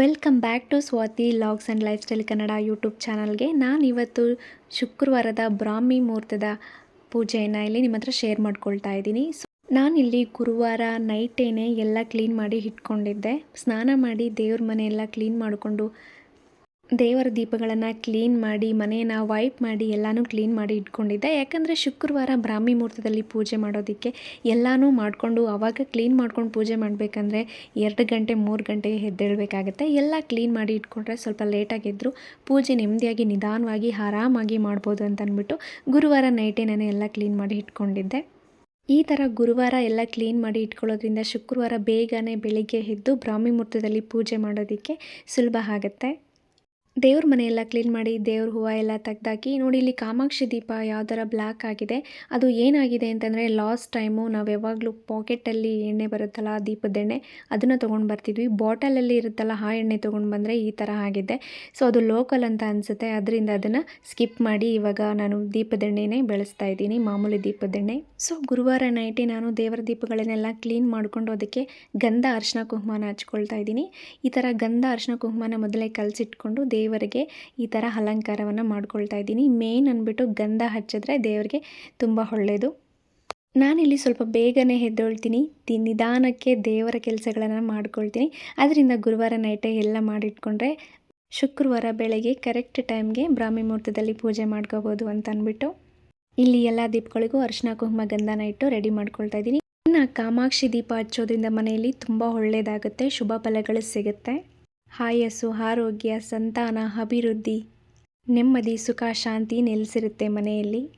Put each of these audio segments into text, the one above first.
Welcome back to Swathi vlogs and lifestyle Kannada YouTube ಚಾನಲ್ಗೆ. ನಾನು ಇವತ್ತು ಶುಕ್ರವಾರದ ಬ್ರಾಹ್ಮಿ ಮುಹೂರ್ತದ ಪೂಜೆಯನ್ನು ಇಲ್ಲಿ ನಿಮ್ಮ ಹತ್ರ ಶೇರ್ ಮಾಡ್ಕೊಳ್ತಾ ಇದ್ದೀನಿ. ಸೊ ನಾನಿಲ್ಲಿ ಗುರುವಾರ ನೈಟೇನೆ ಎಲ್ಲ ಕ್ಲೀನ್ ಮಾಡಿ ಇಟ್ಕೊಂಡಿದ್ದೆ. ಸ್ನಾನ ಮಾಡಿ ದೇವ್ರ ಮನೆ ಎಲ್ಲ ಕ್ಲೀನ್ ಮಾಡಿಕೊಂಡು ದೇವರ ದೀಪಗಳನ್ನು ಕ್ಲೀನ್ ಮಾಡಿ, ಮನೆಯನ್ನು ವೈಪ್ ಮಾಡಿ ಎಲ್ಲನೂ ಕ್ಲೀನ್ ಮಾಡಿ ಇಟ್ಕೊಂಡಿದ್ದೆ. ಯಾಕಂದರೆ ಶುಕ್ರವಾರ ಬ್ರಾಹ್ಮಿ ಮುಹೂರ್ತದಲ್ಲಿ ಪೂಜೆ ಮಾಡೋದಕ್ಕೆ ಎಲ್ಲನೂ ಮಾಡಿಕೊಂಡು ಆವಾಗ ಕ್ಲೀನ್ ಮಾಡ್ಕೊಂಡು ಪೂಜೆ ಮಾಡಬೇಕಂದ್ರೆ ಎರಡು ಗಂಟೆ, ಮೂರು ಗಂಟೆಗೆ ಎದ್ದೇಳಬೇಕಾಗತ್ತೆ. ಎಲ್ಲ ಕ್ಲೀನ್ ಮಾಡಿ ಇಟ್ಕೊಂಡ್ರೆ ಸ್ವಲ್ಪ ಲೇಟಾಗಿದ್ದರೂ ಪೂಜೆ ನೆಮ್ಮದಿಯಾಗಿ ನಿಧಾನವಾಗಿ ಆರಾಮಾಗಿ ಮಾಡ್ಬೋದು ಅಂತ ಅಂದ್ಬಿಟ್ಟು ಗುರುವಾರ ನೈಟೇ ನಾನು ಎಲ್ಲ ಕ್ಲೀನ್ ಮಾಡಿ ಇಟ್ಕೊಂಡಿದ್ದೆ. ಈ ಥರ ಗುರುವಾರ ಎಲ್ಲ ಕ್ಲೀನ್ ಮಾಡಿ ಇಟ್ಕೊಳ್ಳೋದ್ರಿಂದ ಶುಕ್ರವಾರ ಬೇಗನೆ ಬೆಳಿಗ್ಗೆ ಎದ್ದು ಬ್ರಾಹ್ಮಿ ಮುಹೂರ್ತದಲ್ಲಿ ಪೂಜೆ ಮಾಡೋದಕ್ಕೆ ಸುಲಭ ಆಗುತ್ತೆ. ದೇವ್ರ ಮನೆಯೆಲ್ಲ ಕ್ಲೀನ್ ಮಾಡಿ, ದೇವ್ರ ಹೂವು ಎಲ್ಲ ತೆಗ್ದಾಕಿ, ನೋಡಿ ಇಲ್ಲಿ ಕಾಮಾಕ್ಷಿ ದೀಪ ಯಾವ ಥರ ಬ್ಲ್ಯಾಕ್ ಆಗಿದೆ. ಅದು ಏನಾಗಿದೆ ಅಂತಂದರೆ ಲಾಸ್ಟ್ ಟೈಮು ನಾವು ಯಾವಾಗಲೂ ಪಾಕೆಟಲ್ಲಿ ಎಣ್ಣೆ ಬರುತ್ತಲ್ಲ ದೀಪದ ಎಣ್ಣೆ, ಅದನ್ನು ತೊಗೊಂಡು ಬರ್ತಿದ್ವಿ. ಬಾಟಲಲ್ಲಿ ಇರುತ್ತಲ್ಲ ಆ ಎಣ್ಣೆ ತೊಗೊಂಡು ಬಂದರೆ ಈ ಥರ ಆಗಿದೆ. ಸೊ ಅದು ಲೋಕಲ್ ಅಂತ ಅನಿಸುತ್ತೆ. ಅದರಿಂದ ಅದನ್ನು ಸ್ಕಿಪ್ ಮಾಡಿ ಇವಾಗ ನಾನು ದೀಪದ ಎಣ್ಣೆನೇ ಬೆಳೆಸ್ತಾ ಇದ್ದೀನಿ, ಮಾಮೂಲಿ ದೀಪದ ಎಣ್ಣೆ. ಸೊ ಗುರುವಾರ ನೈಟಿ ನಾನು ದೇವರ ದೀಪಗಳನ್ನೆಲ್ಲ ಕ್ಲೀನ್ ಮಾಡಿಕೊಂಡು ಅದಕ್ಕೆ ಗಂಧ ಅರ್ಶಿನ ಕುಂಕುಮನ ಹಚ್ಕೊಳ್ತಾ ಇದ್ದೀನಿ. ಈ ಥರ ಗಂಧ ಅರ್ಶಿನ ಕುಹ್ಮಾನ ಮೊದಲೇ ಕಲಸಿಟ್ಕೊಂಡು ದೇವರಿಗೆ ಈ ಥರ ಅಲಂಕಾರವನ್ನು ಮಾಡ್ಕೊಳ್ತಾ ಇದ್ದೀನಿ. ಮೇನ್ ಅಂದ್ಬಿಟ್ಟು ಗಂಧ ಹಚ್ಚಿದ್ರೆ ದೇವರಿಗೆ ತುಂಬ ಒಳ್ಳೆಯದು ನಾನಿಲ್ಲಿ ಸ್ವಲ್ಪ ಬೇಗನೆ ಎದ್ದೊಳ್ತೀನಿ. ದಿ ನಿಧಾನಕ್ಕೆ ದೇವರ ಕೆಲಸಗಳನ್ನು ಮಾಡ್ಕೊಳ್ತೀನಿ. ಅದರಿಂದ ಗುರುವಾರ ನೈಟೇ ಎಲ್ಲ ಮಾಡಿಟ್ಕೊಂಡ್ರೆ ಶುಕ್ರವಾರ ಬೆಳಗ್ಗೆ ಕರೆಕ್ಟ್ ಟೈಮ್ಗೆ ಬ್ರಾಹ್ಮಿ ಮುಹೂರ್ತದಲ್ಲಿ ಪೂಜೆ ಮಾಡ್ಕೋಬೋದು ಅಂತ ಅಂದ್ಬಿಟ್ಟು ಇಲ್ಲಿ ಎಲ್ಲ ದೀಪಗಳಿಗೂ ಅರ್ಶಿನ, ಕುಂಕುಮ, ಗಂಧನ ಇಟ್ಟು ರೆಡಿ ಮಾಡ್ಕೊಳ್ತಾ ಇದ್ದೀನಿ. ಇನ್ನು ಕಾಮಾಕ್ಷಿ ದೀಪ ಹಚ್ಚೋದ್ರಿಂದ ಮನೆಯಲ್ಲಿ ತುಂಬ ಒಳ್ಳೆಯದಾಗುತ್ತೆ ಶುಭ ಫಲಗಳು ಸಿಗುತ್ತೆ. ಆಯಸ್ಸು ಆರೋಗ್ಯ ಸಂತಾನ ಅಭಿವೃದ್ಧಿ. ನೆಮ್ಮದಿ ಸುಖ ಶಾಂತಿ ನೆಲೆಸಿರುತ್ತೆ ಮನೆಯಲ್ಲಿ.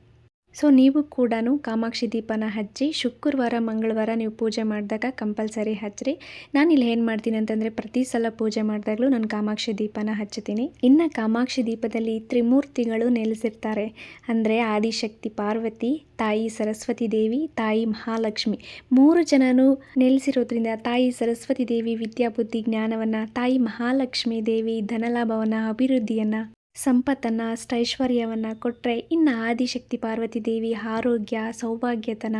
ಸೊ ನೀವು ಕೂಡ ಕಾಮಾಕ್ಷಿ ದೀಪನ ಹಚ್ಚಿ ಶುಕ್ರವಾರ, ಮಂಗಳವಾರ ನೀವು ಪೂಜೆ ಮಾಡಿದಾಗ ಕಂಪಲ್ಸರಿ ಹಚ್ಚಿರಿ ನಾನು ಇಲ್ಲಿ ಏನು ಮಾಡ್ತೀನಿ ಅಂತಂದರೆ ಪ್ರತಿ ಸಲ ಪೂಜೆ ಮಾಡಿದಾಗಲೂ ನಾನು ಕಾಮಾಕ್ಷಿ ದೀಪನ ಹಚ್ಚುತ್ತೀನಿ. ಇನ್ನು ಕಾಮಾಕ್ಷಿ ದೀಪದಲ್ಲಿ ತ್ರಿಮೂರ್ತಿಗಳು ನೆಲೆಸಿರ್ತಾರೆ. ಅಂದರೆ ಆದಿಶಕ್ತಿ, ಪಾರ್ವತಿ, ತಾಯಿ ಸರಸ್ವತಿ ದೇವಿ, ತಾಯಿ ಮಹಾಲಕ್ಷ್ಮಿ. ಮೂರು ಜನನು ನೆಲೆಸಿರೋದ್ರಿಂದ ತಾಯಿ ಸರಸ್ವತಿ ದೇವಿ ವಿದ್ಯಾಬುದ್ಧಿ ಜ್ಞಾನವನ್ನು, ತಾಯಿ ಮಹಾಲಕ್ಷ್ಮಿ ದೇವಿ ಧನಲಾಭವನ್ನು, ಅಭಿವೃದ್ಧಿಯನ್ನು ಸಂಪತ್ತನ್ನು ಅಷ್ಟೈಶ್ವರ್ಯವನ್ನು ಕೊಟ್ಟರೆ ಇನ್ನು ಆದಿಶಕ್ತಿ ಪಾರ್ವತಿ ದೇವಿ ಆರೋಗ್ಯ, ಸೌಭಾಗ್ಯತನ,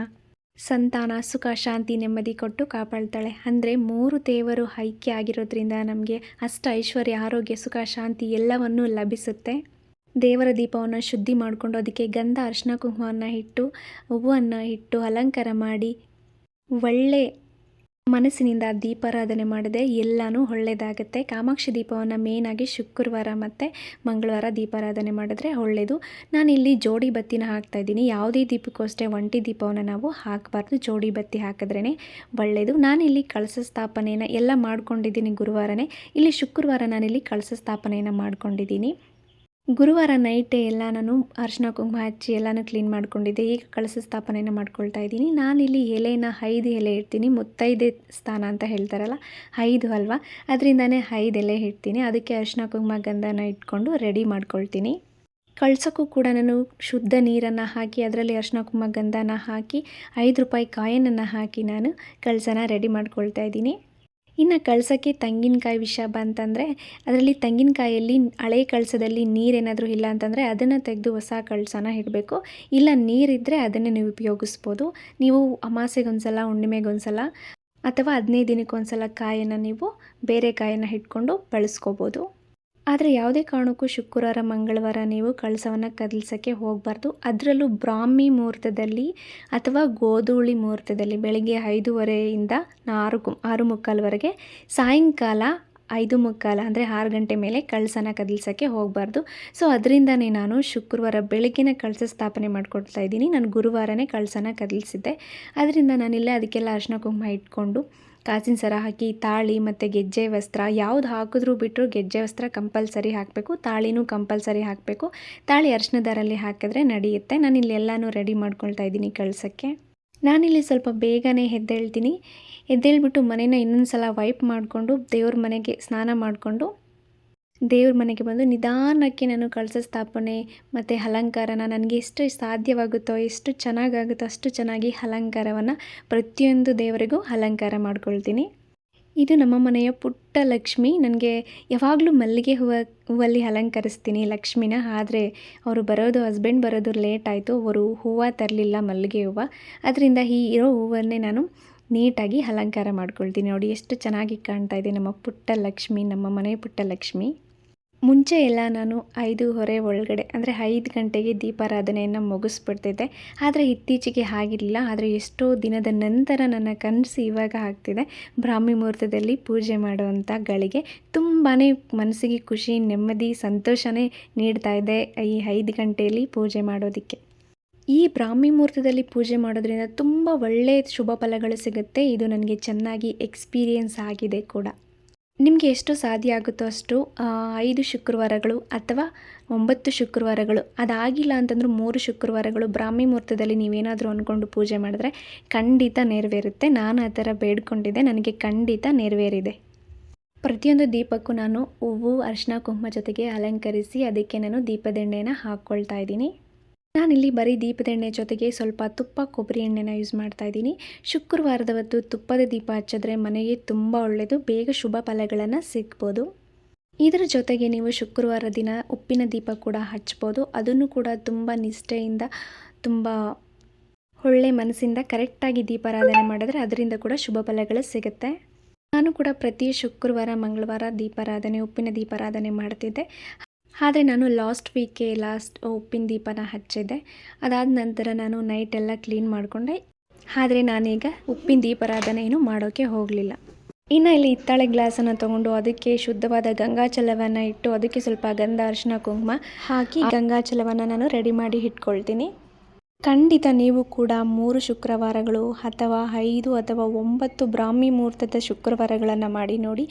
ಸಂತಾನ, ಸುಖ, ಶಾಂತಿ, ನೆಮ್ಮದಿ ಕೊಟ್ಟು ಕಾಪಾಡ್ತಾಳೆ ಅಂದರೆ ಮೂರು ದೇವರು ಐಕ್ಯ ಆಗಿರೋದ್ರಿಂದ ನಮಗೆ ಅಷ್ಟ ಐಶ್ವರ್ಯ, ಆರೋಗ್ಯ, ಸುಖ, ಶಾಂತಿ ಎಲ್ಲವನ್ನೂ ಲಭಿಸುತ್ತೆ. ದೇವರ ದೀಪವನ್ನು ಶುದ್ಧಿ ಮಾಡಿಕೊಂಡು ಅದಕ್ಕೆ ಗಂಧ, ಅರಿಶಿನ, ಕುಂಕುಮವನ್ನು ಇಟ್ಟು, ಹೂವನ್ನು ಇಟ್ಟು, ಅಲಂಕಾರ ಮಾಡಿ, ಒಳ್ಳೆ ಮನಸ್ಸಿನಿಂದ ದೀಪಾರಾಧನೆ ಮಾಡಿದೆ ಎಲ್ಲನೂ ಒಳ್ಳೆಯದಾಗುತ್ತೆ ಕಾಮಾಕ್ಷಿ ದೀಪವನ್ನು ಮೇನಾಗಿ ಶುಕ್ರವಾರ ಮತ್ತು ಮಂಗಳವಾರ ದೀಪಾರಾಧನೆ ಮಾಡಿದ್ರೆ ಒಳ್ಳೆಯದು ನಾನಿಲ್ಲಿ ಜೋಡಿ ಬತ್ತಿನ ಹಾಕ್ತಾಯಿದ್ದೀನಿ ಯಾವುದೇ ದೀಪಕ್ಕೂ ಅಷ್ಟೇ ಒಂಟಿ ದೀಪವನ್ನು ನಾವು ಹಾಕಬಾರ್ದು. ಜೋಡಿ ಬತ್ತಿ ಹಾಕಿದ್ರೇ ಒಳ್ಳೆಯದು ನಾನಿಲ್ಲಿ ಕಳಸ ಸ್ಥಾಪನೆಯನ್ನು ಎಲ್ಲ ಮಾಡ್ಕೊಂಡಿದ್ದೀನಿ ಗುರುವಾರನೇ. ಇಲ್ಲಿ ಶುಕ್ರವಾರ ನಾನಿಲ್ಲಿ ಕಳಸ ಸ್ಥಾಪನೆಯನ್ನು ಮಾಡ್ಕೊಂಡಿದ್ದೀನಿ. ಗುರುವಾರ ನೈಟೇ ಎಲ್ಲ ನಾನು ಅರಿಶಿನ ಕುಂಕುಮ ಹಚ್ಚಿ ಎಲ್ಲನೂ ಕ್ಲೀನ್ ಮಾಡ್ಕೊಂಡಿದ್ದೆ. ಈಗ ಕಳಸ ಸ್ಥಾಪನೆಯನ್ನು ಮಾಡ್ಕೊಳ್ತಾ ಇದ್ದೀನಿ. ನಾನಿಲ್ಲಿ ಎಲೆನ ಐದು ಎಲೆ ಇಡ್ತೀನಿ. ಮುತ್ತೈದೆ ಸ್ಥಾನ ಅಂತ ಹೇಳ್ತಾರಲ್ಲ, ಐದು ಅಲ್ವಾ? ಅದರಿಂದನೇ ಐದು ಎಲೆ ಇಡ್ತೀನಿ. ಅದಕ್ಕೆ ಅರಿಶಿನ ಕುಂಕುಮ ಗಂಧನ ಇಟ್ಕೊಂಡು ರೆಡಿ ಮಾಡ್ಕೊಳ್ತೀನಿ. ಕಳ್ಸೋಕ್ಕೂ ಕೂಡ ನಾನು ಶುದ್ಧ ನೀರನ್ನು ಹಾಕಿ, ಅದರಲ್ಲಿ ಅರಿಶಿನ ಕುಂಕುಮ ಗಂಧನ ಹಾಕಿ, ಐದು ರೂಪಾಯಿ ಕಾಯನನ್ನು ಹಾಕಿ ನಾನು ಕಳಸನ ರೆಡಿ ಮಾಡ್ಕೊಳ್ತಾ ಇದ್ದೀನಿ. ಇನ್ನು ಕಳಸಕ್ಕೆ ತೆಂಗಿನಕಾಯಿ ವಿಷಯ ಬಂತಂದರೆ ಅದರಲ್ಲಿ ತೆಂಗಿನಕಾಯಲ್ಲಿ ಹಳೆ ಕಳಸದಲ್ಲಿ ನೀರೇನಾದರೂ ಇಲ್ಲ ಅಂತಂದರೆ ಅದನ್ನು ತೆಗೆದು ಹೊಸ ಕಳಸನ ಇಡಬೇಕು. ಇಲ್ಲ ನೀರಿದ್ದರೆ ಅದನ್ನೇ ನೀವು ಉಪಯೋಗಿಸ್ಬೋದು. ನೀವು ಅಮಾಸೆಗೊಂದ್ಸಲ, ಹುಣ್ಣಿಮೆಗೊಂದ್ಸಲ ಅಥವಾ ಹದಿನೈದು ದಿನಕ್ಕೊಂದ್ಸಲ ಕಾಯನ್ನು ನೀವು ಬೇರೆ ಕಾಯನ್ನು ಇಟ್ಕೊಂಡು ಬಳಸ್ಕೋಬೋದು. ಆದರೆ ಯಾವುದೇ ಕಾರಣಕ್ಕೂ ಶುಕ್ರವಾರ, ಮಂಗಳವಾರ ನೀವು ಕಳಸವನ್ನು ಕದಲ್ಸೋಕ್ಕೆ ಹೋಗಬಾರ್ದು. ಅದರಲ್ಲೂ ಬ್ರಾಹ್ಮಿ ಮುಹೂರ್ತದಲ್ಲಿ ಅಥವಾ ಗೋಧೂಳಿ ಮುಹೂರ್ತದಲ್ಲಿ ಬೆಳಗ್ಗೆ ಐದೂವರೆಯಿಂದ ಆರು ಆರು ಮುಕ್ಕಾಲ್ವರೆಗೆ ಸಾಯಂಕಾಲ ಐದು ಮುಕ್ಕಾಲ ಅಂದರೆ ಆರು ಗಂಟೆ ಮೇಲೆ ಕಳಸನ ಕದಲ್ಸೋಕ್ಕೆ ಹೋಗಬಾರ್ದು. ಸೊ, ಅದರಿಂದನೇ ನಾನು ಶುಕ್ರವಾರ ಬೆಳಗ್ಗಿನ ಕಳಸ ಸ್ಥಾಪನೆ ಮಾಡ್ಕೊಡ್ತಾ ಇದ್ದೀನಿ. ನಾನು ಗುರುವಾರನೇ ಕಳಸನ ಕದಲಿಸಿದ್ದೆ. ಅದರಿಂದ ನಾನಿಲ್ಲೇ ಅದಕ್ಕೆಲ್ಲ ಅರಿಶಿನ ಕುಂಕುಮ ಇಟ್ಕೊಂಡು ಕಾಸಿನ ಸರ ಹಾಕಿ, ತಾಳಿ ಮತ್ತು ಗೆಜ್ಜೆ ವಸ್ತ್ರ ಯಾವ್ದು ಹಾಕಿದ್ರೂ ಬಿಟ್ಟರು ಗೆಜ್ಜೆ ವಸ್ತ್ರ ಕಂಪಲ್ಸರಿ ಹಾಕಬೇಕು, ತಾಳಿನೂ ಕಂಪಲ್ಸರಿ ಹಾಕಬೇಕು. ತಾಳಿ ಅರಿಶಿನ ದಾರಲ್ಲಿ ಹಾಕಿದ್ರೆ ನಡೆಯುತ್ತೆ. ನಾನಿಲ್ಲಿ ಎಲ್ಲನೂ ರೆಡಿ ಮಾಡ್ಕೊಳ್ತಾ ಇದ್ದೀನಿ ಕಳ್ಸೋಕ್ಕೆ ನಾನಿಲ್ಲಿ ಸ್ವಲ್ಪ ಬೇಗನೆ ಎದ್ದೇಳ್ತೀನಿ. ಎದ್ದೇಳ್ಬಿಟ್ಟು ಮನೇನ ಇನ್ನೊಂದು ಸಲ ವೈಪ್ ಮಾಡಿಕೊಂಡು ದೇವ್ರ ಮನೆಗೆ ಸ್ನಾನ ಮಾಡಿಕೊಂಡು ದೇವ್ರ ಮನೆಗೆ ಬಂದು ನಿಧಾನಕ್ಕೆ ನಾನು ಕಳಸ ಸ್ಥಾಪನೆ ಮತ್ತು ಅಲಂಕಾರನ ನನಗೆ ಎಷ್ಟು ಸಾಧ್ಯವಾಗುತ್ತೋ, ಎಷ್ಟು ಚೆನ್ನಾಗಾಗುತ್ತೋ ಅಷ್ಟು ಚೆನ್ನಾಗಿ ಅಲಂಕಾರವನ್ನು ಪ್ರತಿಯೊಂದು ದೇವರಿಗೂ ಅಲಂಕಾರ ಮಾಡ್ಕೊಳ್ತೀನಿ. ಇದು ನಮ್ಮ ಮನೆಯ ಪುಟ್ಟ ಲಕ್ಷ್ಮಿ. ನನಗೆ ಯಾವಾಗಲೂ ಮಲ್ಲಿಗೆ ಹೂವು, ಹೂವಲ್ಲಿ ಅಲಂಕರಿಸ್ತೀನಿ ಲಕ್ಷ್ಮಿನ. ಆದರೆ ಅವರು ಬರೋದು ಹಸ್ಬೆಂಡ್ ಬರೋದು ಲೇಟ್ ಆಯಿತು. ಅವರು ಹೂವು ತರಲಿಲ್ಲ, ಮಲ್ಲಿಗೆ ಹೂವು. ಅದರಿಂದ ಈ ಇರೋ ಹೂವನ್ನೇ ನಾನು ನೀಟಾಗಿ ಅಲಂಕಾರ ಮಾಡ್ಕೊಳ್ತೀನಿ. ನೋಡಿ, ಎಷ್ಟು ಚೆನ್ನಾಗಿ ಕಾಣ್ತಾ ಇದೆ ನಮ್ಮ ಪುಟ್ಟ ಲಕ್ಷ್ಮಿ, ನಮ್ಮ ಮನೆಯ ಪುಟ್ಟ ಲಕ್ಷ್ಮಿ. ಮುಂಚೆ ಎಲ್ಲ ನಾನು ಐದು ಹೊರೆ ಒಳಗಡೆ, ಅಂದರೆ ಐದು ಗಂಟೆಗೆ ದೀಪಾರಾಧನೆಯನ್ನು ಮುಗಿಸ್ಬಿಡ್ತಿದ್ದೆ. ಆದರೆ ಇತ್ತೀಚೆಗೆ ಆಗಿರಲಿಲ್ಲ, ಆದರೆ ಎಷ್ಟೋ ದಿನದ ನಂತರ ನನ್ನ ಕನಸು ಇವಾಗ ಆಗ್ತಿದೆ. ಬ್ರಾಹ್ಮಿ ಮುಹೂರ್ತದಲ್ಲಿ ಪೂಜೆ ಮಾಡುವಂಥ ಗಳಿಗೆ ತುಂಬಾ ಮನಸ್ಸಿಗೆ ಖುಷಿ, ನೆಮ್ಮದಿ, ಸಂತೋಷನೇ ನೀಡ್ತಾ ಇದೆ ಈ ಐದು ಗಂಟೆಯಲ್ಲಿ ಪೂಜೆ ಮಾಡೋದಕ್ಕೆ. ಈ ಬ್ರಾಹ್ಮಿ ಮುಹೂರ್ತದಲ್ಲಿ ಪೂಜೆ ಮಾಡೋದ್ರಿಂದ ತುಂಬ ಒಳ್ಳೆಯ ಶುಭ ಫಲಗಳು ಸಿಗುತ್ತೆ. ಇದು ನನಗೆ ಚೆನ್ನಾಗಿ ಎಕ್ಸ್ಪೀರಿಯನ್ಸ್ ಆಗಿದೆ ಕೂಡ. ನಿಮಗೆ ಎಷ್ಟು ಸಾಧ್ಯ ಆಗುತ್ತೋ ಅಷ್ಟು ಐದು ಶುಕ್ರವಾರಗಳು ಅಥವಾ ಒಂಬತ್ತು ಶುಕ್ರವಾರಗಳು, ಅದಾಗಿಲ್ಲ ಅಂತಂದ್ರೆ ಮೂರು ಶುಕ್ರವಾರಗಳು ಬ್ರಾಹ್ಮಿ ಮುಹೂರ್ತದಲ್ಲಿ ನೀವೇನಾದರೂ ಅಂದ್ಕೊಂಡು ಪೂಜೆ ಮಾಡಿದ್ರೆ ಖಂಡಿತ ನೆರವೇರುತ್ತೆ. ನಾನು ಆ ಥರ ಬೇಡ್ಕೊಂಡಿದ್ದೆ, ನನಗೆ ಖಂಡಿತ ನೆರವೇರಿದೆ. ಪ್ರತಿಯೊಂದು ದೀಪಕ್ಕೂ ನಾನು ಹೂವು, ಅರಿಶಿನ, ಕುಂಕುಮ ಜೊತೆಗೆ ಅಲಂಕರಿಸಿ ಅದಕ್ಕೆ ನಾನು ದೀಪದೆಣ್ಣೆನ ಹಾಕ್ಕೊಳ್ತಾ ಇದ್ದೀನಿ. ನಾನಿಲ್ಲಿ ಬರೀ ದೀಪದ ಎಣ್ಣೆ ಜೊತೆಗೆ ಸ್ವಲ್ಪ ತುಪ್ಪ, ಕೊಬ್ಬರಿ ಎಣ್ಣೆನ ಯೂಸ್ ಮಾಡ್ತಾ ಇದ್ದೀನಿ. ಶುಕ್ರವಾರದ ಹೊತ್ತು ತುಪ್ಪದ ದೀಪ ಹಚ್ಚಿದ್ರೆ ಮನೆಗೆ ತುಂಬ ಒಳ್ಳೆಯದು ಬೇಗ ಶುಭ ಫಲಗಳನ್ನು ಸಿಗ್ಬೋದು. ಇದರ ಜೊತೆಗೆ ನೀವು ಶುಕ್ರವಾರ ದಿನ ಉಪ್ಪಿನ ದೀಪ ಕೂಡ ಹಚ್ಬೋದು. ಅದನ್ನು ಕೂಡ ತುಂಬ ನಿಷ್ಠೆಯಿಂದ, ತುಂಬ ಒಳ್ಳೆ ಮನಸ್ಸಿಂದ ಕರೆಕ್ಟಾಗಿ ದೀಪಾರಾಧನೆ ಮಾಡಿದ್ರೆ ಅದರಿಂದ ಕೂಡ ಶುಭ ಫಲಗಳು ಸಿಗುತ್ತೆ. ನಾನು ಕೂಡ ಪ್ರತಿ ಶುಕ್ರವಾರ, ಮಂಗಳವಾರ ದೀಪಾರಾಧನೆ, ಉಪ್ಪಿನ ದೀಪಾರಾಧನೆ ಮಾಡ್ತಿದ್ದೆ. ಆದರೆ ನಾನು ಲಾಸ್ಟ್ ವೀಕೆ ಲಾಸ್ಟ್ ಉಪ್ಪಿನ ದೀಪನ ಹಚ್ಚಿದ್ದೆ. ಅದಾದ ನಂತರ ನಾನು ನೈಟ್ ಎಲ್ಲ ಕ್ಲೀನ್ ಮಾಡಿಕೊಂಡೆ. ಆದರೆ ನಾನೀಗ ಉಪ್ಪಿನ ದೀಪಾರಾಧನೆಯನ್ನು ಮಾಡೋಕ್ಕೆ ಹೋಗಲಿಲ್ಲ. ಇನ್ನು ಇಲ್ಲಿ ಹಿತ್ತಾಳೆ ಗ್ಲಾಸನ್ನು ತಗೊಂಡು ಅದಕ್ಕೆ ಶುದ್ಧವಾದ ಗಂಗಾಚಲವನ್ನು ಇಟ್ಟು ಅದಕ್ಕೆ ಸ್ವಲ್ಪ ಗಂಧ ಅರಿಶಿನ ಕುಂಕುಮ ಹಾಕಿ ಗಂಗಾಚಲವನ್ನು ನಾನು ರೆಡಿ ಮಾಡಿ ಇಟ್ಕೊಳ್ತೀನಿ. ಖಂಡಿತ ನೀವು ಕೂಡ ಮೂರು ಶುಕ್ರವಾರಗಳು ಅಥವಾ ಐದು ಅಥವಾ ಒಂಬತ್ತು ಬ್ರಾಹ್ಮಿ ಮುಹೂರ್ತದ ಶುಕ್ರವಾರಗಳನ್ನು ಮಾಡಿ ನೋಡಿ.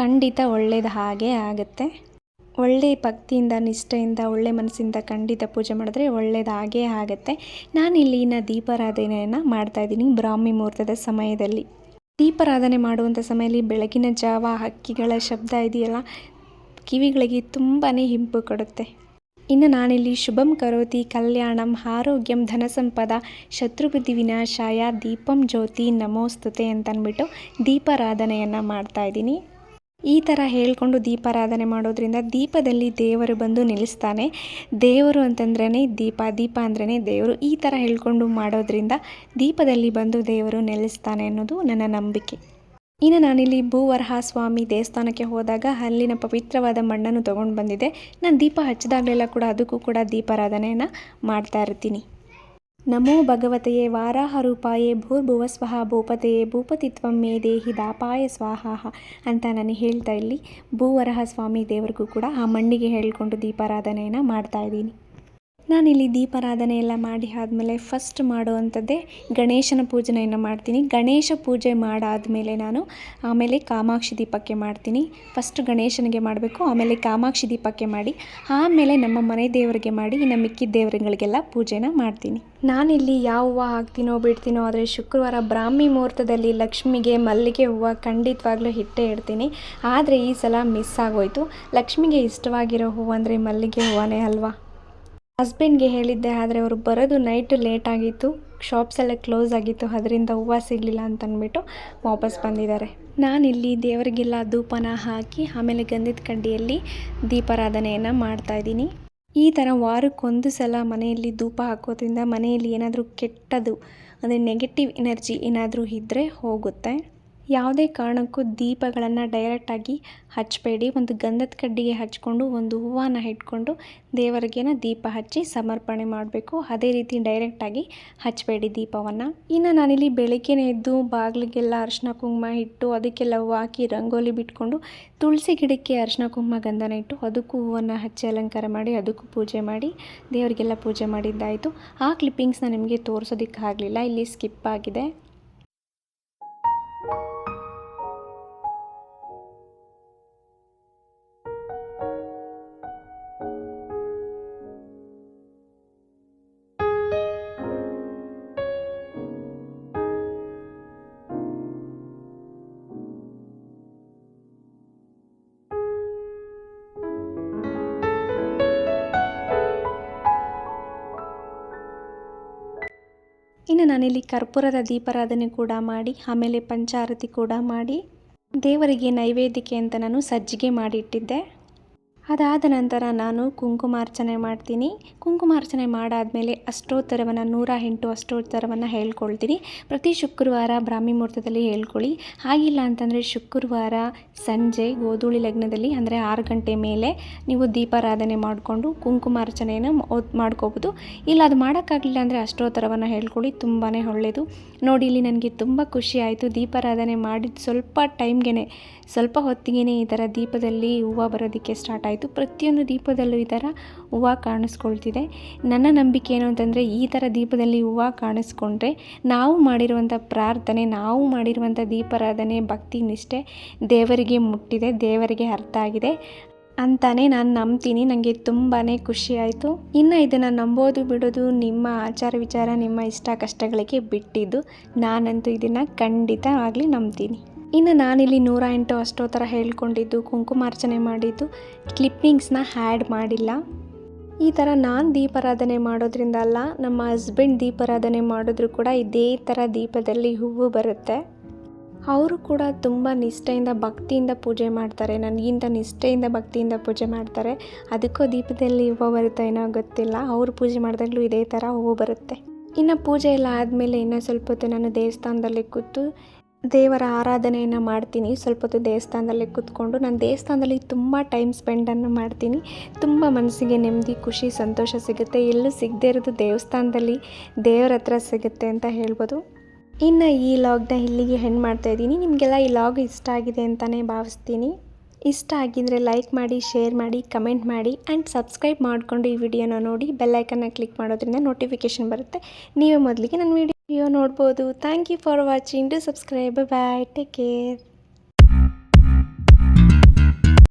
ಖಂಡಿತ ಒಳ್ಳೆಯದು ಹಾಗೆ ಆಗುತ್ತೆ. ಒಳ್ಳೆ ಭಕ್ತಿಯಿಂದ, ನಿಷ್ಠೆಯಿಂದ, ಒಳ್ಳೆ ಮನಸ್ಸಿಂದ ಖಂಡಿತ ಪೂಜೆ ಮಾಡಿದ್ರೆ ಒಳ್ಳೆಯದಾಗೇ ಆಗುತ್ತೆ. ನಾನು ಇಲ್ಲಿನ ದೀಪಾರಾಧನೆಯನ್ನು ಮಾಡ್ತಾಯಿದ್ದೀನಿ ಬ್ರಾಹ್ಮಿ ಮುಹೂರ್ತದ ಸಮಯದಲ್ಲಿ. ದೀಪಾರಾಧನೆ ಮಾಡುವಂಥ ಸಮಯದಲ್ಲಿ ಬೆಳಗಿನ ಜಾವ, ಹಕ್ಕಿಗಳ ಶಬ್ದ ಇದೆಯಲ್ಲ, ಕಿವಿಗಳಿಗೆ ತುಂಬಾ ಹಿಂಪು ಕೊಡುತ್ತೆ. ಇನ್ನು ನಾನಿಲ್ಲಿ ಶುಭಂ ಕರೋತಿ, ಕಲ್ಯಾಣಂ, ಆರೋಗ್ಯಂ ಧನಸಂಪದ ಶತ್ರುಬುದ್ಧಿ ವಿನಾಶಾಯ, ದೀಪಂ ಜ್ಯೋತಿ ನಮೋಸ್ತುತೆ ಅಂತ ಅಂದ್ಬಿಟ್ಟು ದೀಪಾರಾಧನೆಯನ್ನು ಮಾಡ್ತಾ ಇದ್ದೀನಿ. ಈ ಥರ ಹೇಳಿಕೊಂಡು ದೀಪಾರಾಧನೆ ಮಾಡೋದ್ರಿಂದ ದೀಪದಲ್ಲಿ ದೇವರು ಬಂದು ನಿಲ್ಲಿಸ್ತಾನೆ. ದೇವರು ಅಂತಂದ್ರೇ ದೀಪ ದೀಪ ಅಂದ್ರೇ ದೇವರು. ಈ ಥರ ಹೇಳ್ಕೊಂಡು ಮಾಡೋದ್ರಿಂದ ದೀಪದಲ್ಲಿ ಬಂದು ದೇವರು ನೆಲೆಸ್ತಾನೆ ಅನ್ನೋದು ನನ್ನ ನಂಬಿಕೆ. ಇನ್ನು ನಾನಿಲ್ಲಿ ಭೂವರಹ ಸ್ವಾಮಿ ದೇವಸ್ಥಾನಕ್ಕೆ ಹೋದಾಗ ಅಲ್ಲಿನ ಪವಿತ್ರವಾದ ಮಣ್ಣನ್ನು ತೊಗೊಂಡು ಬಂದಿದ್ದೆ ನಾನು ದೀಪ ಹಚ್ಚಿದಾಗಲೆಲ್ಲ ಕೂಡ ಅದಕ್ಕೂ ಕೂಡ ದೀಪಾರಾಧನೆಯನ್ನು ಮಾಡ್ತಾ ಇರ್ತೀನಿ. ನಮೋ ಭಗವತೆಯೇ ವಾರಾಹ ರೂಪಾಯೇ ಭೂರ್ಭುವ ಸ್ವಹ ಭೂಪತೆಯೇ ಭೂಪತಿತ್ವಂ ಮೇ ದೇಹಿ ದಾಪಾಯ ಸ್ವಾಹ ಅಂತ ನಾನು ಹೇಳ್ತಾ ಇಲ್ಲಿ ಭೂವರಹ ಸ್ವಾಮಿ ದೇವರಿಗೂ ಕೂಡ ಆ ಮಣ್ಣಿಗೆ ಹೇಳಿಕೊಂಡು ದೀಪಾರಾಧನೆಯನ್ನು ಮಾಡ್ತಾ ಇದ್ದೀನಿ. ನಾನಿಲ್ಲಿ ದೀಪಾರಾಧನೆ ಎಲ್ಲ ಮಾಡಿ ಆದಮೇಲೆ ಫಸ್ಟ್ ಮಾಡುವಂಥದ್ದೇ ಗಣೇಶನ ಪೂಜನೆಯನ್ನು ಮಾಡ್ತೀನಿ. ಗಣೇಶ ಪೂಜೆ ಮಾಡಾದಮೇಲೆ ನಾನು ಆಮೇಲೆ ಕಾಮಾಕ್ಷಿ ದೀಪಕ್ಕೆ ಮಾಡ್ತೀನಿ. ಫಸ್ಟ್ ಗಣೇಶನಿಗೆ ಮಾಡಬೇಕು, ಆಮೇಲೆ ಕಾಮಾಕ್ಷಿ ದೀಪಕ್ಕೆ ಮಾಡಿ, ಆಮೇಲೆ ನಮ್ಮ ಮನೆ ದೇವರಿಗೆ ಮಾಡಿ, ಇನ್ನು ಮಿಕ್ಕಿದ ದೇವರುಗಳಿಗೆಲ್ಲ ಪೂಜೆನ ಮಾಡ್ತೀನಿ. ನಾನಿಲ್ಲಿ ಯಾವ ಹೂವು ಹಾಕ್ತೀನೋ ಬಿಡ್ತೀನೋ ಆದರೆ ಶುಕ್ರವಾರ ಬ್ರಾಹ್ಮಿ ಮುಹೂರ್ತದಲ್ಲಿ ಲಕ್ಷ್ಮಿಗೆ ಮಲ್ಲಿಗೆ ಹೂವು ಖಂಡಿತವಾಗ್ಲೂ ಹಿಟ್ಟೆ ಇಡ್ತೀನಿ. ಆದರೆ ಈ ಸಲ ಮಿಸ್ ಆಗೋಯಿತು. ಲಕ್ಷ್ಮಿಗೆ ಇಷ್ಟವಾಗಿರೋ ಹೂವು ಅಂದರೆ ಮಲ್ಲಿಗೆ ಹೂವನೇ ಅಲ್ವಾ? ಹಸ್ಬೆಂಡ್ಗೆ ಹೇಳಿದ್ದೆ, ಆದರೆ ಅವರು ಬರೋದು ನೈಟು ಲೇಟ್ ಆಗಿತ್ತು. ಶಾಪ್ಸ್ ಎಲ್ಲ ಕ್ಲೋಸ್ ಆಗಿತ್ತು, ಅದರಿಂದ ಹೂವು ಸಿಗಲಿಲ್ಲ ಅಂತ ಅಂದ್ಬಿಟ್ಟು ವಾಪಸ್ ಬಂದಿದ್ದಾರೆ. ನಾನಿಲ್ಲಿ ದೇವರಿಗೆಲ್ಲ ಧೂಪನ ಹಾಕಿ, ಆಮೇಲೆ ಗಂಧದ ಕಡ್ಡಿಯಲ್ಲಿ ದೀಪಾರಾಧನೆಯನ್ನು ಮಾಡ್ತಾಯಿದ್ದೀನಿ ಈ ಥರ ವಾರಕ್ಕೊಂದು ಸಲ ಮನೆಯಲ್ಲಿ ಧೂಪ ಹಾಕೋದ್ರಿಂದ ಮನೆಯಲ್ಲಿ ಏನಾದರೂ ಕೆಟ್ಟದು ಅಂದರೆ ನೆಗೆಟಿವ್ ಎನರ್ಜಿ ಏನಾದರೂ ಇದ್ದರೆ ಹೋಗುತ್ತೆ. ಯಾವುದೇ ಕಾರಣಕ್ಕೂ ದೀಪಗಳನ್ನು ಡೈರೆಕ್ಟಾಗಿ ಹಚ್ಚಬೇಡಿ. ಒಂದು ಗಂಧದ ಕಡ್ಡಿಗೆ ಹಚ್ಕೊಂಡು, ಒಂದು ಹೂವನ್ನ ಇಟ್ಕೊಂಡು ದೇವರಿಗೇನ ದೀಪ ಹಚ್ಚಿ ಸಮರ್ಪಣೆ ಮಾಡಬೇಕು. ಅದೇ ರೀತಿ ಡೈರೆಕ್ಟಾಗಿ ಹಚ್ಚಬೇಡಿ ದೀಪವನ್ನು. ಇನ್ನು ನಾನಿಲ್ಲಿ ಬೆಳಗ್ಗೆನೇ ಎದ್ದು ಬಾಗಿಲಿಗೆಲ್ಲ ಅರಿಶಿನ ಕುಂಕುಮ ಇಟ್ಟು, ಅದಕ್ಕೆಲ್ಲ ಹೂವು ಹಾಕಿ ರಂಗೋಲಿ ಬಿಟ್ಕೊಂಡು ತುಳಸಿ ಗಿಡಕ್ಕೆ ಅರಿಶಿನ ಕುಂಕುಮ ಗಂಧನ ಇಟ್ಟು ಅದಕ್ಕೂ ಹೂವನ್ನು ಹಚ್ಚಿ ಅಲಂಕಾರ ಮಾಡಿ, ಅದಕ್ಕೂ ಪೂಜೆ ಮಾಡಿ, ದೇವರಿಗೆಲ್ಲ ಪೂಜೆ ಮಾಡಿದ್ದಾಯಿತು. ಆ ಕ್ಲಿಪ್ಪಿಂಗ್ಸ್ನ ನಿಮಗೆ ತೋರಿಸೋದಕ್ಕೆ ಆಗಲಿಲ್ಲ ಇಲ್ಲಿ ಸ್ಕಿಪ್ ಆಗಿದೆ. ಇನ್ನು ನಾನಿಲ್ಲಿ ಕರ್ಪೂರದ ದೀಪಾರಾಧನೆ ಕೂಡ ಮಾಡಿ, ಆಮೇಲೆ ಪಂಚಾರತಿ ಕೂಡ ಮಾಡಿ, ದೇವರಿಗೆ ನೈವೇದ್ಯಕ್ಕೆ ಅಂತ ನಾನು ಸಜ್ಜಿಗೆ ಮಾಡಿಟ್ಟಿದ್ದೆ. ಅದಾದ ನಂತರ ನಾನು ಕುಂಕುಮಾರ್ಚನೆ ಮಾಡ್ತೀನಿ. ಕುಂಕುಮಾರ್ಚನೆ ಮಾಡಾದಮೇಲೆ ಅಷ್ಟೋತ್ತರವನ್ನು, ನೂರ ಎಂಟು ಅಷ್ಟೋತ್ತರವನ್ನು ಹೇಳ್ಕೊಳ್ತೀನಿ. ಪ್ರತಿ ಶುಕ್ರವಾರ ಬ್ರಾಹ್ಮಿ ಮುಹೂರ್ತದಲ್ಲಿ ಹೇಳ್ಕೊಳ್ಳಿ. ಹಾಗಿಲ್ಲ ಅಂತಂದರೆ ಶುಕ್ರವಾರ ಸಂಜೆ ಗೋಧೂಳಿ ಲಗ್ನದಲ್ಲಿ, ಅಂದರೆ ಆರು ಗಂಟೆ ಮೇಲೆ ನೀವು ದೀಪಾರಾಧನೆ ಮಾಡಿಕೊಂಡು ಕುಂಕುಮಾರ್ಚನೆಯನ್ನು ಮಾಡ್ಕೋಬೋದು. ಇಲ್ಲ, ಅದು ಮಾಡೋಕ್ಕಾಗಲಿಲ್ಲ ಅಂದರೆ ಅಷ್ಟೋತ್ತರವನ್ನು ಹೇಳ್ಕೊಳ್ಳಿ ತುಂಬಾ ಒಳ್ಳೆಯದು ನೋಡಿ, ಇಲ್ಲಿ ನನಗೆ ತುಂಬ ಖುಷಿ ಆಯಿತು. ದೀಪಾರಾಧನೆ ಮಾಡಿದ ಸ್ವಲ್ಪ ಟೈಮ್ಗೆ ಸ್ವಲ್ಪ ಹೊತ್ತಿಗೆ ಈ ಥರ ದೀಪದಲ್ಲಿ ಹೂವು ಬರೋದಕ್ಕೆ ಸ್ಟಾರ್ಟ್ ಆಯಿತು. ಪ್ರತಿಯೊಂದು ದೀಪದಲ್ಲೂ ಈ ಥರ ಹೂವು ಕಾಣಿಸ್ಕೊಳ್ತಿದೆ. ನನ್ನ ನಂಬಿಕೆ ಏನು ಅಂತಂದರೆ ಈ ಥರ ದೀಪದಲ್ಲಿ ಹೂವು ಕಾಣಿಸ್ಕೊಂಡ್ರೆ ನಾವು ಮಾಡಿರುವಂಥ ಪ್ರಾರ್ಥನೆ, ನಾವು ಮಾಡಿರುವಂಥ ದೀಪಾರಾಧನೆ, ಭಕ್ತಿ, ನಿಷ್ಠೆ ದೇವರಿಗೆ ಮುಟ್ಟಿದೆ, ದೇವರಿಗೆ ಅರ್ಥ ಆಗಿದೆ ಅಂತಾನೆ ನಾನು ನಂಬ್ತೀನಿ. ನನಗೆ ತುಂಬಾ ಖುಷಿ ಆಯಿತು. ಇನ್ನು ಇದನ್ನು ನಂಬೋದು ಬಿಡೋದು ನಿಮ್ಮ ಆಚಾರ ವಿಚಾರ, ನಿಮ್ಮ ಇಷ್ಟ ಕಷ್ಟಗಳಿಗೆ ಬಿಟ್ಟಿದ್ದು ನಾನಂತೂ ಇದನ್ನು ಆಗಲಿ ನಂಬ್ತೀನಿ. ಇನ್ನು ನಾನಿಲ್ಲಿ ನೂರ ಎಂಟು ಅಷ್ಟೋ ಥರ ಹೇಳ್ಕೊಂಡಿದ್ದು ಕುಂಕುಮಾರ್ಚನೆ ಮಾಡಿದ್ದು ಕ್ಲಿಪ್ಪಿಂಗ್ಸ್ನ ಹ್ಯಾಡ್ ಮಾಡಿಲ್ಲ. ಈ ಥರ ನಾನು ದೀಪಾರಾಧನೆ ಮಾಡೋದ್ರಿಂದ ಅಲ್ಲ, ನಮ್ಮ ಹಸ್ಬೆಂಡ್ ದೀಪಾರಾಧನೆ ಮಾಡಿದ್ರು ಕೂಡ ಇದೇ ಥರ ದೀಪದಲ್ಲಿ ಹೂವು ಬರುತ್ತೆ. ಅವರು ಕೂಡ ತುಂಬ ನಿಷ್ಠೆಯಿಂದ ಭಕ್ತಿಯಿಂದ ಪೂಜೆ ಮಾಡ್ತಾರೆ. ನನಗಿಂತ ನಿಷ್ಠೆಯಿಂದ ಭಕ್ತಿಯಿಂದ ಪೂಜೆ ಮಾಡ್ತಾರೆ. ಅದಕ್ಕೂ ದೀಪದಲ್ಲಿ ಹೂವು ಬರುತ್ತೆ ಏನೋ ಗೊತ್ತಿಲ್ಲ. ಅವರು ಪೂಜೆ ಮಾಡಿದಾಗಲೂ ಇದೇ ಥರ ಹೂವು ಬರುತ್ತೆ. ಇನ್ನು ಪೂಜೆ ಎಲ್ಲ ಆದಮೇಲೆ ಇನ್ನೂ ಸ್ವಲ್ಪ ಹೊತ್ತು ನಾನು ದೇವಸ್ಥಾನದಲ್ಲಿ ಕೂತು ದೇವರ ಆರಾಧನೆಯನ್ನು ಮಾಡ್ತೀನಿ. ಸ್ವಲ್ಪ ಹೊತ್ತು ದೇವಸ್ಥಾನದಲ್ಲಿ ಕೂತ್ಕೊಂಡು ನಾನು ದೇವಸ್ಥಾನದಲ್ಲಿ ತುಂಬ ಟೈಮ್ ಸ್ಪೆಂಡನ್ನು ಮಾಡ್ತೀನಿ. ತುಂಬ ಮನಸ್ಸಿಗೆ ನೆಮ್ಮದಿ, ಖುಷಿ, ಸಂತೋಷ ಸಿಗುತ್ತೆ. ಎಲ್ಲೂ ಸಿಗದೇ ಇರೋದು ದೇವಸ್ಥಾನದಲ್ಲಿ ದೇವರ ಹತ್ರ ಸಿಗುತ್ತೆ ಅಂತ ಹೇಳ್ಬೋದು. ಇನ್ನು ಈ ಲಾಗ್ನ ಇಲ್ಲಿಗೆ ಹೆಣ್ಣು ಮಾಡ್ತಾಯಿದ್ದೀನಿ ನಿಮಗೆಲ್ಲ ಈ ಲಾಗ್ ಇಷ್ಟ ಆಗಿದೆ ಅಂತಲೇ ಭಾವಿಸ್ತೀನಿ. ಇಷ್ಟ ಆಗಿದ್ರೆ ಲೈಕ್ ಮಾಡಿ ಶೇರ್ ಮಾಡಿ ಕಮೆಂಟ್ ಮಾಡಿ ಆ್ಯಂಡ್ ಸಬ್ಸ್ಕ್ರೈಬ್ ಮಾಡಿಕೊಂಡು ಈ ವಿಡಿಯೋನ ನೋಡಿ ಬೆಲ್ಲೈಕನ್ನ ಕ್ಲಿಕ್ ಮಾಡೋದ್ರಿಂದ ನೋಟಿಫಿಕೇಷನ್ ಬರುತ್ತೆ. ನೀವೇ ಮೊದಲಿಗೆ ನನ್ನ ವಿಡಿಯೋ ನೋಡ್ಬೋದು. Thank you for watching to subscribe bye take care